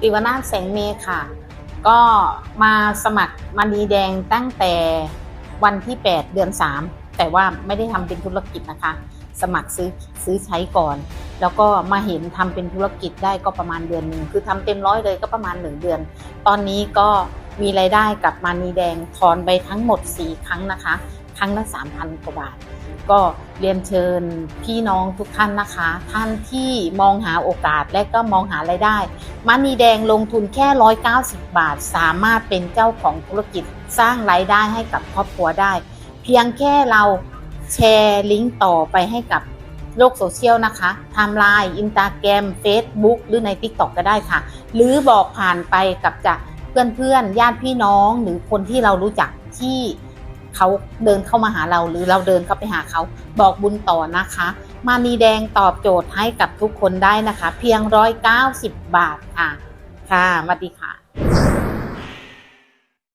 ติวานาแสงเมฆค่ะ ก็มาสมัครมานีแดงตั้งแต่วันที่ 8 เดือน 3 แต่ว่าไม่ได้ทำเป็นธุรกิจนะคะ สมัครซื้อซื้อใช้ก่อน แล้วก็มาเห็นทำเป็นธุรกิจได้ก็ประมาณเดือนหนึ่งคือทำเต็มร้อยเลยก็ประมาณ 1 เดือน ตอนนี้ก็มีรายได้กับมานีแดงถอนไปทั้งหมด 4 ครั้งนะคะ ครั้งละ3,000กว่าบาท ก็เรียนเชิญพี่น้องทุกท่านนะคะ ท่านที่มองหาโอกาสและก็มองหารายได้มานีแดงลงทุนแค่ 190 บาท สามารถเป็นเจ้าของธุรกิจสร้างรายได้ให้กับครอบครัวได้ เพียงแค่เราแชร์ลิงก์ต่อไปให้กับโลกโซเชียลนะคะไทม์ไลน์อินสตาแกรม Facebook หรือใน TikTok ก็ได้ค่ะ หรือบอกผ่านไปกับจากเพื่อนๆญาติพี่น้องหรือคนที่เรารู้จักที่ เขาเดินเข้ามาหาเราหรือเราเดินเข้าไปหาเขาบอกบุญต่อนะคะ มานีแดงตอบโจทย์ให้กับทุกคนได้นะคะ เพียง 190 บาทค่ะ ค่ะสวัสดีค่ะ